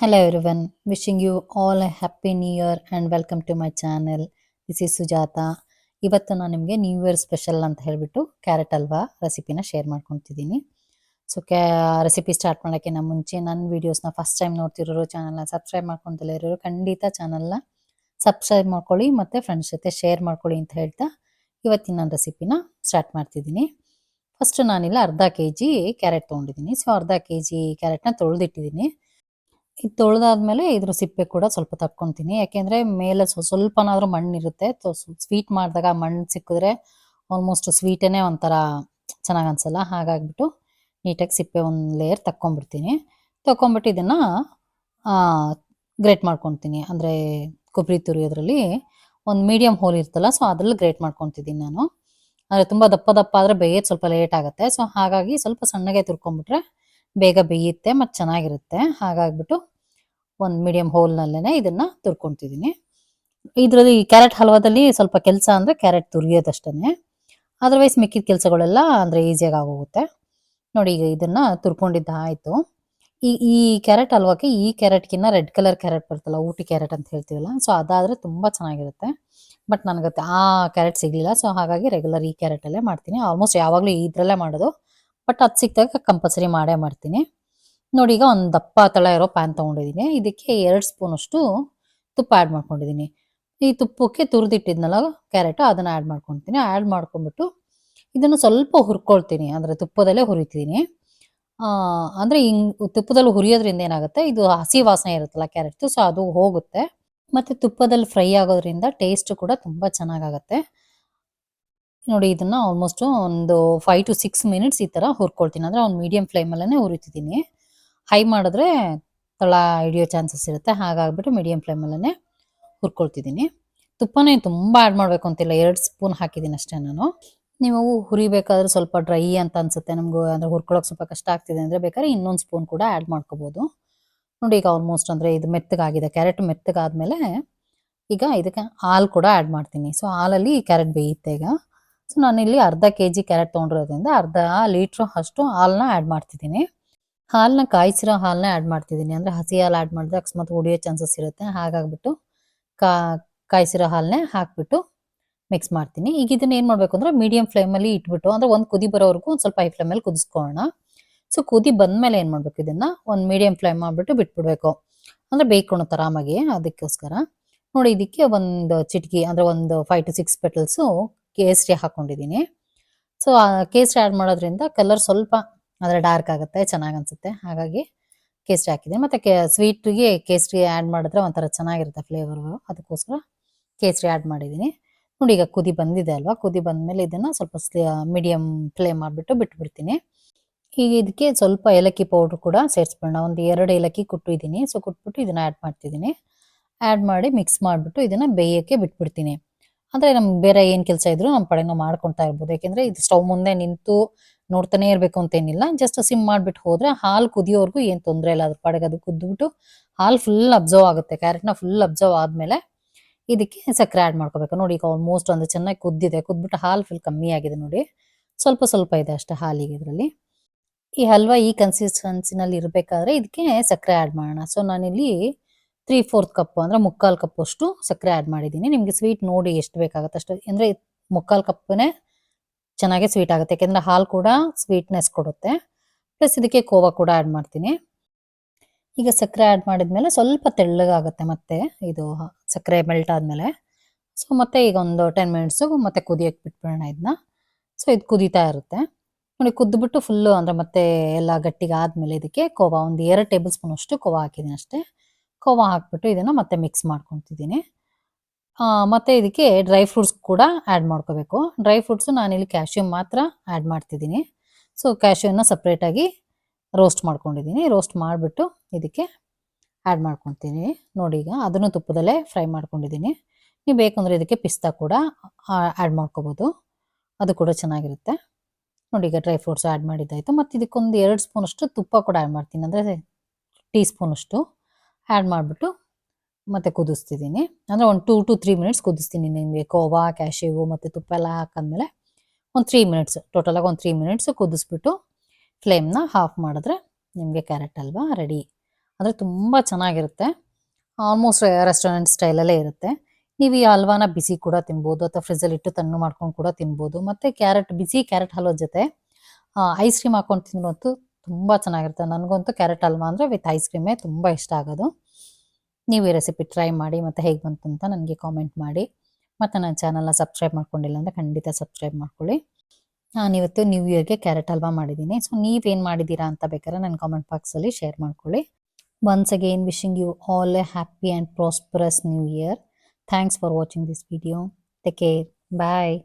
Hello everyone, wishing you all a happy new year and welcome to my channel. This is Sujata ಇವತ್ತು ನಾನು ನಿಮಗೆ new year special ಅಂತ ಹೇಳಿಬಿಟ್ಟು carrot halwa ರೆಸಿಪಿನ share ಮಾಡ್ಕೊತಿದ್ದೀನಿ. ಸೊ ಕ್ಯಾ ರೆಸಿಪಿ ಸ್ಟಾರ್ಟ್ ಮಾಡೋಕ್ಕಿಂತ ಮುಂಚೆ ನನ್ನ ವೀಡಿಯೋಸ್ನ ಫಸ್ಟ್ ಟೈಮ್ ನೋಡ್ತಿರೋರು ಚಾನಲ್ನ ಸಬ್ಸ್ಕ್ರೈಬ್ ಮಾಡ್ಕೊಂತಲೇ ಇರೋರು ಖಂಡಿತ ಚಾನಲ್ನ ಸಬ್ಸ್ಕ್ರೈಬ್ ಮಾಡ್ಕೊಳ್ಳಿ ಮತ್ತು ಫ್ರೆಂಡ್ಸ್ ಜೊತೆ ಶೇರ್ ಮಾಡ್ಕೊಳ್ಳಿ ಅಂತ ಹೇಳ್ತಾ ಇವತ್ತಿನ ನನ್ನ ರೆಸಿಪಿನ ಸ್ಟಾರ್ಟ್ ಮಾಡ್ತಿದ್ದೀನಿ. ಫಸ್ಟು ನಾನಿಲ್ಲ ಅರ್ಧ ಕೆ ಜಿ ಕ್ಯಾರೆಟ್ ತೊಗೊಂಡಿದ್ದೀನಿ. ಸೊ ಅರ್ಧ ಕೆ ಜಿ ಕ್ಯಾರೆಟ್ನ ತೊಳೆದಿಟ್ಟಿದ್ದೀನಿ. ಇದು ತೊಳೆದಾದ್ಮೇಲೆ ಇದ್ರ ಸಿಪ್ಪೆ ಕೂಡ ಸ್ವಲ್ಪ ತಕ್ಕೊಂತೀನಿ. ಯಾಕೆಂದ್ರೆ ಮೇಲೆ ಸ್ವ- ಸ್ವಲ್ಪನಾದ್ರೂ ಮಣ್ಣು ಇರುತ್ತೆ ಸ್ವೀಟ್ ಮಾಡಿದಾಗ ಮಣ್ಣು ಸಿಕ್ಕಿದ್ರೆ ಆಲ್ಮೋಸ್ಟ್ ಸ್ವೀಟೇನೆ ಒಂಥರ ಚೆನ್ನಾಗಿ ಅನ್ಸಲ್ಲ. ಹಾಗಾಗ್ಬಿಟ್ಟು ನೀಟಾಗಿ ಸಿಪ್ಪೆ ಒಂದು ಲೇಯರ್ ತಕ್ಕೊಂಬಿಡ್ತೀನಿ ತಕ್ಕೊಂಬಿಟ್ಟು ಇದನ್ನ ಗ್ರೇಟ್ ಮಾಡ್ಕೊತೀನಿ. ಅಂದ್ರೆ ಕೊಬ್ಬರಿ ತುರಿಯೋದ್ರಲ್ಲಿ ಒಂದು ಮೀಡಿಯಂ ಹೋಲ್ ಇರ್ತಲ್ಲ, ಸೊ ಅದ್ರಲ್ಲಿ ಗ್ರೇಟ್ ಮಾಡ್ಕೊತಿದ್ದೀನಿ ನಾನು. ಅಂದ್ರೆ ತುಂಬಾ ದಪ್ಪ ದಪ್ಪ ಆದ್ರೆ ಬೇಯೋದು ಸ್ವಲ್ಪ ಲೇಟ್ ಆಗುತ್ತೆ. ಸೊ ಹಾಗಾಗಿ ಸ್ವಲ್ಪ ಸಣ್ಣಗೆ ತುರ್ಕೊಂಡ್ಬಿಟ್ರೆ ಬೇಗ ಬೇಯುತ್ತೆ ಮತ್ತು ಚೆನ್ನಾಗಿರುತ್ತೆ. ಹಾಗಾಗ್ಬಿಟ್ಟು ಒಂದು ಮೀಡಿಯಂ ಹೋಲ್ನಲ್ಲೇ ಇದನ್ನ ತುರ್ಕೊಂತಿದ್ದೀನಿ ಇದರಲ್ಲಿ ಕ್ಯಾರೆಟ್ ಹಲ್ವಾದಲ್ಲಿ ಸ್ವಲ್ಪ ಕೆಲಸ ಅಂದರೆ ಕ್ಯಾರೆಟ್ ತುರಿಯೋದಷ್ಟೇ ಅದರ್ವೈಸ್ ಮಿಕ್ಕಿದ ಕೆಲಸಗಳೆಲ್ಲ ಅಂದರೆ ಈಸಿಯಾಗಿ ಆಗೋಗುತ್ತೆ. ನೋಡಿ ಈಗ ಇದನ್ನ ತುರ್ಕೊಂಡಿದ್ದ ಆಯಿತು. ಈ ಈ ಕ್ಯಾರೆಟ್ ಹಲ್ವಾಕ್ಕೆ ಈ ಕ್ಯಾರೆಟ್ಗಿನ್ನ ರೆಡ್ ಕಲರ್ ಕ್ಯಾರೆಟ್ ಬರ್ತಲ್ಲ, ಊಟಿ ಕ್ಯಾರೆಟ್ ಅಂತ ಹೇಳ್ತೀವಲ್ಲ ಸೊ ಅದಾದರೆ ತುಂಬ ಚೆನ್ನಾಗಿರುತ್ತೆ. ಬಟ್ ನನಗೆ ಆ ಕ್ಯಾರೆಟ್ ಸಿಗಲಿಲ್ಲ ಸೊ ಹಾಗಾಗಿ ರೆಗ್ಯುಲರ್ ಈ ಕ್ಯಾರೆಟಲ್ಲೇ ಮಾಡ್ತೀನಿ. ಆಲ್ಮೋಸ್ಟ್ ಯಾವಾಗಲೂ ಇದರಲ್ಲೇ ಮಾಡೋದು. ಬಟ್ ಅದು ಸಿಕ್ಕಿದಾಗ ಕಂಪಲ್ಸರಿ ಮಾಡೇ ಮಾಡ್ತೀನಿ. ನೋಡಿ, ಈಗ ಒಂದು ದಪ್ಪ ತಳ ಇರೋ ಪ್ಯಾನ್ ತೊಗೊಂಡಿದ್ದೀನಿ. ಇದಕ್ಕೆ ಎರಡು ಸ್ಪೂನ್ ಅಷ್ಟು ತುಪ್ಪ ಆ್ಯಡ್ ಮಾಡ್ಕೊಂಡಿದ್ದೀನಿ. ಈ ತುಪ್ಪಕ್ಕೆ ತುರಿದಿಟ್ಟಿದ್ನಲ್ಲ ಕ್ಯಾರೆಟ್ ಅದನ್ನು ಆ್ಯಡ್ ಮಾಡ್ಕೊತೀನಿ. ಆ್ಯಡ್ ಮಾಡ್ಕೊಂಡ್ಬಿಟ್ಟು ಇದನ್ನು ಸ್ವಲ್ಪ ಹುರ್ಕೊಳ್ತೀನಿ. ಅಂದರೆ ತುಪ್ಪದಲ್ಲೇ ಹುರಿತೀನಿ. ಅಂದರೆ ಹಿಂಗ್ ತುಪ್ಪದಲ್ಲಿ ಹುರಿಯೋದ್ರಿಂದ ಏನಾಗುತ್ತೆ? ಇದು ಹಸಿ ವಾಸನೆ ಇರುತ್ತಲ್ಲ ಕ್ಯಾರೆಟ್ ಸೊ ಅದು ಹೋಗುತ್ತೆ. ಮತ್ತು ತುಪ್ಪದಲ್ಲಿ ಫ್ರೈ ಆಗೋದ್ರಿಂದ ಟೇಸ್ಟ್ ಕೂಡ ತುಂಬ ಚೆನ್ನಾಗಾಗತ್ತೆ. ನೋಡಿ, ಇದನ್ನು ಆಲ್ಮೋಸ್ಟ್ ಒಂದು ಫೈವ್ ಟು ಸಿಕ್ಸ್ ಮಿನಿಟ್ಸ್ ಈ ಥರ ಹುರ್ಕೊಳ್ತೀನಿ. ಅಂದರೆ ಒಂದು ಮೀಡಿಯಂ ಫ್ಲೇಮಲ್ಲೇ ಹುರಿತಿದ್ದೀನಿ. ಹೈ ಮಾಡಿದ್ರೆ ತಳ ಹಿಡಿಯೋ ಚಾನ್ಸಸ್ ಇರುತ್ತೆ. ಹಾಗಾಗ್ಬಿಟ್ಟು ಮೀಡಿಯಂ ಫ್ಲೇಮಲ್ಲೇ ಹುರ್ಕೊಳ್ತಿದ್ದೀನಿ. ತುಪ್ಪನೇ ತುಂಬ ಆ್ಯಡ್ ಮಾಡಬೇಕು ಅಂತಿಲ್ಲ. ಎರಡು ಸ್ಪೂನ್ ಹಾಕಿದ್ದೀನಿ ಅಷ್ಟೇ ನಾನು. ನೀವು ಹುರಿಬೇಕಾದ್ರೆ ಸ್ವಲ್ಪ ಡ್ರೈ ಅಂತ ಅನ್ಸುತ್ತೆ. ನಮಗೂ ಅಂದರೆ ಹುರ್ಕೊಳ್ಳೋಕೆ ಸ್ವಲ್ಪ ಕಷ್ಟ ಆಗ್ತಿದೆ ಅಂದ್ರೆ ಬೇಕಾದ್ರೆ ಇನ್ನೊಂದು ಸ್ಪೂನ್ ಕೂಡ ಆ್ಯಡ್ ಮಾಡ್ಕೋಬಹುದು ನೋಡಿ ಈಗ ಆಲ್ಮೋಸ್ಟ್ ಅಂದ್ರೆ ಇದು ಮೆತ್ತಗಾಗಿದೆ. ಕ್ಯಾರೆಟ್ ಮೆತ್ತಗಾದ್ಮೇಲೆ ಈಗ ಇದಕ್ಕೆ ಹಾಲು ಕೂಡ ಆ್ಯಡ್ ಮಾಡ್ತೀನಿ. ಸೊ ಹಾಲಲ್ಲಿ ಕ್ಯಾರೆಟ್ ಬೇಯುತ್ತೆ ಈಗ. ಸೊ ನಾನಿಲ್ಲಿ ಅರ್ಧ ಕೆ ಜಿ ಕ್ಯಾರೆಟ್ ತೊಗೊಂಡಿರೋದ್ರಿಂದ ಅರ್ಧ ಲೀಟ್ರ್ ಅಷ್ಟು ಹಾಲನ್ನ ಆ್ಯಡ್ ಮಾಡ್ತಿದ್ದೀನಿ. ಹಾಲನ್ನ ಕಾಯಿಸಿರೋ ಹಾಲನ್ನ ಆ್ಯಡ್ ಮಾಡ್ತಿದ್ದೀನಿ. ಅಂದರೆ ಹಸಿ ಹಾಲು ಆ್ಯಡ್ ಮಾಡಿದ್ರೆ ಅಕಸ್ಮಾತ್ ಹೊಡಿಯೋ ಚಾನ್ಸಸ್ ಇರುತ್ತೆ. ಹಾಗಾಗ್ಬಿಟ್ಟು ಕಾ, ಕಾಯಿಸಿರೋ ಹಾಲನ್ನೇ ಹಾಕ್ಬಿಟ್ಟು ಮಿಕ್ಸ್ ಮಾಡ್ತೀನಿ. ಈಗ ಇದನ್ನ ಏನು ಮಾಡಬೇಕು ಅಂದರೆ ಮೀಡಿಯಂ ಫ್ಲೇಮಲ್ಲಿ ಇಟ್ಬಿಟ್ಟು, ಅಂದರೆ ಒಂದು ಕುದಿ ಬರೋವರೆಗೂ ಒಂದು ಸ್ವಲ್ಪ ಹೈ ಫ್ಲೇಮಲ್ಲಿ ಕುದಿಸ್ಕೊಳ್ಳೋಣ. ಸೊ ಕುದಿ ಬಂದಮೇಲೆ ಏನು ಮಾಡಬೇಕು ಇದನ್ನ? ಒಂದು ಮೀಡಿಯಂ ಫ್ಲೇಮ್ ಮಾಡಿಬಿಟ್ಟು ಬಿಟ್ಬಿಡ್ಬೇಕು. ಅಂದರೆ ಬೇಯ್ಕೊಳುತ್ತೆ ಆರಾಮಾಗಿ ಅದಕ್ಕೋಸ್ಕರ. ನೋಡಿ, ಇದಕ್ಕೆ ಒಂದು ಚಿಟಕಿ, ಅಂದರೆ ಒಂದು ಫೈವ್ ಟು ಸಿಕ್ಸ್ ಪೆಟಲ್ಸು ಕೇಸರಿ ಹಾಕ್ಕೊಂಡಿದ್ದೀನಿ ಸೊ ಕೇಸರಿ ಆ್ಯಡ್ ಮಾಡೋದ್ರಿಂದ ಕಲರ್ ಸ್ವಲ್ಪ ಅಂದರೆ ಡಾರ್ಕ್ ಆಗುತ್ತೆ, ಚೆನ್ನಾಗಿ ಅನ್ಸುತ್ತೆ. ಹಾಗಾಗಿ ಕೇಸರಿ ಹಾಕಿದ್ದೀನಿ. ಮತ್ತು ಕೇ ಸ್ವೀಟಿಗೆ ಕೇಸರಿ ಆ್ಯಡ್ ಮಾಡಿದ್ರೆ ಒಂಥರ ಚೆನ್ನಾಗಿರುತ್ತೆ ಫ್ಲೇವರ್ ಅದಕ್ಕೋಸ್ಕರ ಕೇಸರಿ ಆ್ಯಡ್ ಮಾಡಿದ್ದೀನಿ. ನೋಡಿ, ಈಗ ಕುದಿ ಬಂದಿದೆ ಅಲ್ವಾ? ಕುದಿ ಬಂದಮೇಲೆ ಇದನ್ನು ಸ್ವಲ್ಪ ಮೀಡಿಯಮ್ ಫ್ಲೇಮ್ ಮಾಡಿಬಿಟ್ಟು ಬಿಟ್ಬಿಡ್ತೀನಿ. ಈಗ ಇದಕ್ಕೆ ಸ್ವಲ್ಪ ಏಲಕ್ಕಿ ಪೌಡ್ರ್ ಕೂಡ ಸೇರಿಸ್ಬಿಡೋಣ. ಒಂದು ಎರಡು ಏಲಕ್ಕಿ ಕುಟ್ಟಿದ್ದೀನಿ ಸೊ ಕುಟ್ಬಿಟ್ಟು ಇದನ್ನ ಆ್ಯಡ್ ಮಾಡ್ತಿದ್ದೀನಿ. ಆ್ಯಡ್ ಮಾಡಿ ಮಿಕ್ಸ್ ಮಾಡಿಬಿಟ್ಟು ಇದನ್ನು ಬೇಯೋಕ್ಕೆ ಬಿಟ್ಬಿಡ್ತೀನಿ. ಅಂದರೆ ನಮ್ಗೆ ಬೇರೆ ಏನು ಕೆಲಸ ಇದ್ರೂ ನಮ್ಮ ಪಡೆನೂ ಮಾಡ್ಕೊತಾ ಇರ್ಬೋದು. ಯಾಕೆಂದರೆ ಇದು ಸ್ಟವ್ ಮುಂದೆ ನಿಂತು ನೋಡ್ತಾನೆ ಇರಬೇಕು ಅಂತ ಏನಿಲ್ಲ. ಜಸ್ಟ್ ಸಿಮ್ ಮಾಡಿಬಿಟ್ಟು ಹೋದ್ರೆ ಹಾಲು ಕುದಿಯೋವರೆಗೂ ಏನು ತೊಂದರೆ ಇಲ್ಲ. ಅದ್ರ ಪಾಡಿಗೆ ಅದು ಕುದ್ಬಿಟ್ಟು ಹಾಲು ಫುಲ್ ಅಬ್ಸರ್ವ್ ಆಗುತ್ತೆ. ಕ್ಯಾರೆಟ್ನ ಫುಲ್ ಅಬ್ಸರ್ವ್ ಆದಮೇಲೆ ಇದಕ್ಕೆ ಸಕ್ಕರೆ ಆ್ಯಡ್ ಮಾಡ್ಕೋಬೇಕು. ನೋಡಿ ಈಗ ಆಲ್ಮೋಸ್ಟ್ ಒಂದು ಚೆನ್ನಾಗಿ ಕುದ್ದಿದೆ. ಕುದ್ಬಿಟ್ಟು ಹಾಲು ಫುಲ್ ಕಮ್ಮಿ ಆಗಿದೆ ನೋಡಿ. ಸ್ವಲ್ಪ ಸ್ವಲ್ಪ ಇದೆ ಅಷ್ಟೇ ಹಾಲಿಗೆ ಇದರಲ್ಲಿ. ಈ ಹಲ್ವಾ ಈ ಕನ್ಸಿಸ್ಟೆನ್ಸಿನಲ್ಲಿ ಇರಬೇಕಾದ್ರೆ ಇದಕ್ಕೆ ಸಕ್ಕರೆ ಆ್ಯಡ್ ಮಾಡೋಣ. ಸೊ ನಾನಿಲ್ಲಿ ತ್ರೀ ಫೋರ್ತ್ ಕಪ್ ಅಂದರೆ ಮುಕ್ಕಾಲು ಕಪ್ಪು ಅಷ್ಟು ಸಕ್ಕರೆ ಆ್ಯಡ್ ಮಾಡಿದ್ದೀನಿ. ನಿಮಗೆ ಸ್ವೀಟ್ ನೋಡಿ ಎಷ್ಟು ಬೇಕಾಗುತ್ತೆ ಅಷ್ಟು. ಅಂದರೆ ಮುಕ್ಕಾಲು ಕಪ್ಪನೇ ಚೆನ್ನಾಗೇ ಸ್ವೀಟ್ ಆಗುತ್ತೆ. ಯಾಕೆಂದ್ರೆ ಹಾಲು ಕೂಡ ಸ್ವೀಟ್ನೆಸ್ ಕೊಡುತ್ತೆ. ಪ್ಲಸ್ ಇದಕ್ಕೆ ಕೋವಾ ಕೂಡ ಆ್ಯಡ್ ಮಾಡ್ತೀನಿ. ಈಗ ಸಕ್ಕರೆ ಆ್ಯಡ್ ಮಾಡಿದ್ಮೇಲೆ ಸ್ವಲ್ಪ ತೆಳ್ಳಗಾಗುತ್ತೆ ಮತ್ತೆ ಇದು ಸಕ್ಕರೆ ಮೆಲ್ಟ್ ಆದಮೇಲೆ. ಸೊ ಮತ್ತೆ ಈಗ ಒಂದು ಟೆನ್ ಮಿನಿಟ್ಸು ಮತ್ತೆ ಕುದಿಯಕ್ಕೆ ಬಿಟ್ಬಿಡೋಣ ಇದನ್ನ ಸೊ ಇದು ಕುದೀತಾ ಇರುತ್ತೆ. ನೋಡಿ ಕುದ್ದುಬಿಟ್ಟು ಫುಲ್ಲು ಅಂದರೆ ಮತ್ತೆ ಎಲ್ಲ ಗಟ್ಟಿಗೆ ಆದಮೇಲೆ ಇದಕ್ಕೆ ಕೋವಾ, ಒಂದು ಎರಡು ಟೇಬಲ್ ಸ್ಪೂನ್ ಅಷ್ಟು ಕೋವಾ ಹಾಕಿದ್ದೀನಿ ಅಷ್ಟೇ. ಕೋವಾ ಹಾಕ್ಬಿಟ್ಟು ಇದನ್ನು ಮತ್ತೆ ಮಿಕ್ಸ್ ಮಾಡ್ಕೊತಿದ್ದೀನಿ ಮತ್ತೆ ಇದಕ್ಕೆ ಡ್ರೈ ಫ್ರೂಟ್ಸ್ ಕೂಡ ಆ್ಯಡ್ ಮಾಡ್ಕೋಬೇಕು. ಡ್ರೈ ಫ್ರೂಟ್ಸು ನಾನಿಲ್ಲಿ ಕ್ಯಾಶ್ಯೂ ಮಾತ್ರ ಆ್ಯಡ್ ಮಾಡ್ತಿದ್ದೀನಿ. ಸೊ ಕ್ಯಾಶ್ಯೂನ ಸಪ್ರೇಟಾಗಿ ರೋಸ್ಟ್ ಮಾಡ್ಕೊಂಡಿದ್ದೀನಿ. ರೋಸ್ಟ್ ಮಾಡಿಬಿಟ್ಟು ಇದಕ್ಕೆ ಆ್ಯಡ್ ಮಾಡ್ಕೊತೀನಿ. ನೋಡಿ ಈಗ ಅದನ್ನು ತುಪ್ಪದಲ್ಲೇ ಫ್ರೈ ಮಾಡ್ಕೊಂಡಿದ್ದೀನಿ. ನೀವು ಬೇಕಂದ್ರೆ ಇದಕ್ಕೆ ಪಿಸ್ತಾ ಕೂಡ ಆ್ಯಡ್ ಮಾಡ್ಕೋಬೋದು. ಅದು ಕೂಡ ಚೆನ್ನಾಗಿರುತ್ತೆ. ನೋಡಿ ಈಗ ಡ್ರೈ ಫ್ರೂಟ್ಸ್ ಆ್ಯಡ್ ಮಾಡಿದ್ದಾಯಿತು. ಮತ್ತು ಇದಕ್ಕೊಂದು ಎರಡು ಸ್ಪೂನಷ್ಟು ತುಪ್ಪ ಕೂಡ ಆ್ಯಡ್ ಮಾಡ್ತೀನಿ. ಅಂದರೆ ಟೀ ಸ್ಪೂನಷ್ಟು ಆ್ಯಡ್ ಮಾಡಿಬಿಟ್ಟು ಮತ್ತೆ ಕುದಿಸ್ತಿದ್ದೀನಿ. ಅಂದರೆ ಒಂದು ಟೂ ಟು ತ್ರೀ ಮಿನಿಟ್ಸ್ ಕುದಿಸ್ತೀನಿ ನಿಮಗೆ. ಕೋವಾ ಕ್ಯಾಶಿವು ಮತ್ತು ತುಪ್ಪ ಎಲ್ಲ ಹಾಕಾದ್ಮೇಲೆ ಒಂದು ತ್ರೀ ಮಿನಿಟ್ಸ್ ಟೋಟಲಾಗಿ ಒಂದು ತ್ರೀ ಮಿನಿಟ್ಸ್ ಕುದಿಸ್ಬಿಟ್ಟು ಫ್ಲೇಮ್ನ ಹಾಫ್ ಮಾಡಿದ್ರೆ ನಿಮಗೆ ಕ್ಯಾರೆಟ್ ಹಲ್ವಾ ರೆಡಿ ಅಂದರೆ ತುಂಬ ಚೆನ್ನಾಗಿರುತ್ತೆ. ಆಲ್ಮೋಸ್ಟ್ ರೆಸ್ಟೋರೆಂಟ್ ಸ್ಟೈಲಲ್ಲೇ ಇರುತ್ತೆ. ನೀವು ಈ ಹಲ್ವಾನ ಬಿಸಿ ಕೂಡ ತಿನ್ಬೋದು, ಅಥವಾ ಫ್ರಿಜ್ಜಲ್ಲಿ ಇಟ್ಟು ತಣ್ಣು ಮಾಡ್ಕೊಂಡು ಕೂಡ ತಿನ್ಬೋದು. ಮತ್ತು ಕ್ಯಾರೆಟ್ ಬಿಸಿ ಕ್ಯಾರೆಟ್ ಹಲ್ವ ಜೊತೆ ಐಸ್ ಕ್ರೀಮ್ ಹಾಕೊಂಡು ತಿನ್ನೋದು ತುಂಬ ಚೆನ್ನಾಗಿರುತ್ತೆ. ನನಗಂತೂ ಕ್ಯಾರೆಟ್ ಹಲ್ವಾ ಅಂದರೆ ವಿತ್ ಐಸ್ ಕ್ರೀಮೇ ತುಂಬ ಇಷ್ಟ ಆಗೋದು. ನೀವು ಈ ರೆಸಿಪಿ ಟ್ರೈ ಮಾಡಿ ಮತ್ತು ಹೇಗೆ ಬಂತು ಅಂತ ನನಗೆ ಕಾಮೆಂಟ್ ಮಾಡಿ. ಮತ್ತು ನನ್ನ ಚಾನಲ್ನ ಸಬ್ಸ್ಕ್ರೈಬ್ ಮಾಡ್ಕೊಂಡಿಲ್ಲ ಅಂದರೆ ಖಂಡಿತ ಸಬ್ಸ್ಕ್ರೈಬ್ ಮಾಡ್ಕೊಳ್ಳಿ. ನಾನು ಇವತ್ತು ನ್ಯೂ ಇಯರ್ಗೆ ಕ್ಯಾರೆಟ್ ಹಲ್ವಾ ಮಾಡಿದ್ದೀನಿ. ಸೊ ನೀವೇನು ಮಾಡಿದ್ದೀರಾ ಅಂತ ಬೇಕಾದ್ರೆ ನನ್ನ ಕಾಮೆಂಟ್ ಬಾಕ್ಸಲ್ಲಿ ಶೇರ್ ಮಾಡ್ಕೊಳ್ಳಿ. Once again wishing you all a happy and prosperous new year thanks for watching this video take care bye